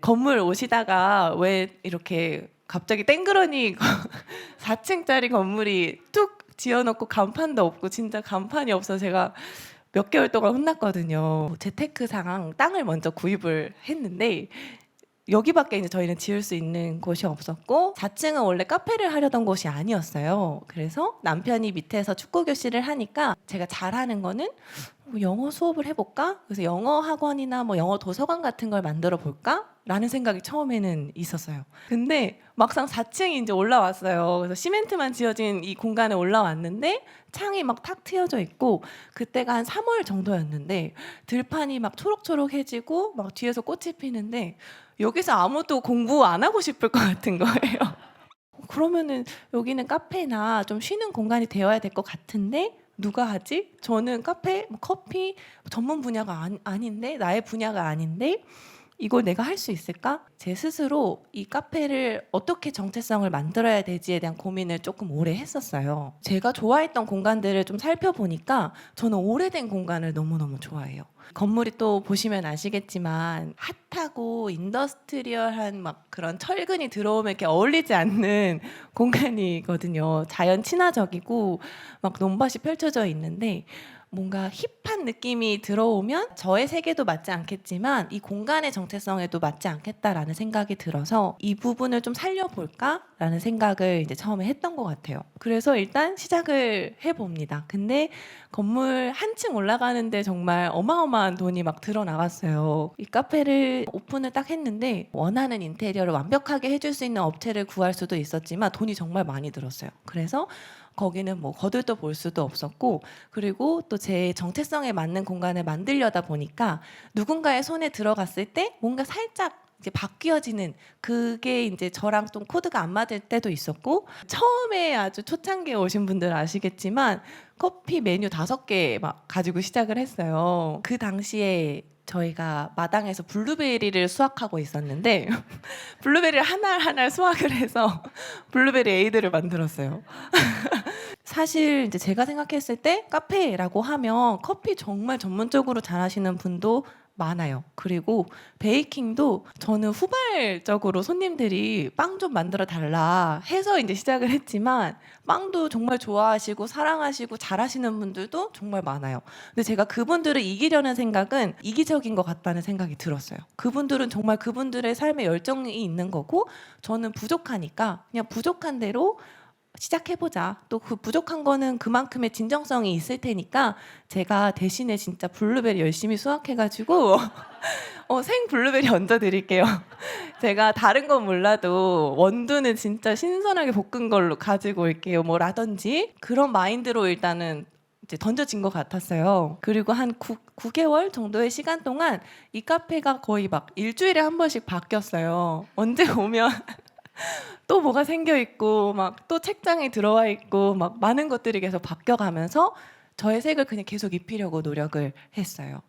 건물 오시다가 왜 이렇게 갑자기 땡그러니 4층짜리 건물이 뚝 지어놓고 간판도 없고 진짜 간판이 없어서 제가 몇 개월 동안 혼났거든요. 재테크 상황 땅을 먼저 구입을 했는데 여기밖에 이제 저희는 지을 수 있는 곳이 없었고 4층은 원래 카페를 하려던 곳이 아니었어요. 그래서 남편이 밑에서 축구 교실을 하니까 제가 잘하는 거는 뭐 영어 수업을 해볼까? 그래서 영어 학원이나 뭐 영어 도서관 같은 걸 만들어 볼까? 라는 생각이 처음에는 있었어요. 근데 막상 4층이 이제 올라왔어요. 그래서 시멘트만 지어진 이 공간에 올라왔는데 창이 막 탁 트여져 있고 그때가 한 3월 정도였는데 들판이 막 초록초록해지고 막 뒤에서 꽃이 피는데 여기서 아무도 공부 안 하고 싶을 것 같은 거예요. 그러면은 여기는 카페나 좀 쉬는 공간이 되어야 될 것 같은데 누가 하지? 저는 카페, 뭐 커피 전문 분야가 아니, 아닌데 나의 분야가 아닌데 이걸 내가 할 수 있을까? 제 스스로 이 카페를 어떻게 정체성을 만들어야 되지에 대한 고민을 조금 오래 했었어요. 제가 좋아했던 공간들을 좀 살펴보니까 저는 오래된 공간을 너무너무 좋아해요. 건물이 또 보시면 아시겠지만 핫하고 인더스트리얼한 막 그런 철근이 들어오면 이렇게 어울리지 않는 공간이거든요. 자연 친화적이고 막 논밭이 펼쳐져 있는데 뭔가 힙한 느낌이 들어오면 저의 세계도 맞지 않겠지만 이 공간의 정체성에도 맞지 않겠다라는 생각이 들어서 이 부분을 좀 살려볼까라는 생각을 이제 처음에 했던 것 같아요. 그래서 일단 시작을 해봅니다. 근데 건물 한층 올라가는데 정말 어마어마한 돈이 막 들어 나갔어요. 이 카페를 오픈을 딱 했는데 원하는 인테리어를 완벽하게 해줄 수 있는 업체를 구할 수도 있었지만 돈이 정말 많이 들었어요. 그래서 거기는 뭐 거들떠 볼 수도 없었고 그리고 또제 정체성에 맞는 공간을 만들려다 보니까 누군가의 손에 들어갔을 때 뭔가 살짝 이제 바뀌어지는 그게 이제 저랑 좀 코드가 안 맞을 때도 있었고 처음에 아주 초창기에 오신 분들 아시겠지만 커피 메뉴 다섯 개 막 가지고 시작을 했어요. 그 당시에 저희가 마당에서 블루베리를 수확하고 있었는데 블루베리를 하나 하나 수확을 해서 블루베리 에이드를 만들었어요. 사실 이제 제가 생각했을 때 카페라고 하면 커피 정말 전문적으로 잘하시는 분도 많아요. 그리고 베이킹도 저는 후발적으로 손님들이 빵 좀 만들어 달라 해서 이제 시작을 했지만 빵도 정말 좋아하시고 사랑하시고 잘하시는 분들도 정말 많아요. 근데 제가 그분들을 이기려는 생각은 이기적인 것 같다는 생각이 들었어요. 그분들은 정말 그분들의 삶에 열정이 있는 거고 저는 부족하니까 그냥 부족한 대로 시작해보자. 또 그 부족한 거는 그만큼의 진정성이 있을 테니까 제가 대신에 진짜 블루베리 열심히 수확해가지고 어, 생 블루베리 얹어드릴게요. 제가 다른 건 몰라도 원두는 진짜 신선하게 볶은 걸로 가지고 올게요. 뭐라든지 그런 마인드로 일단은 이제 던져진 것 같았어요. 그리고 한 9, 9개월 정도의 시간 동안 이 카페가 거의 막 일주일에 한 번씩 바뀌었어요. 언제 오면 또 뭐가 생겨 있고 막 또 책장에 들어와 있고 막 많은 것들이 계속 바뀌어 가면서 저의 색을 그냥 계속 입히려고 노력을 했어요.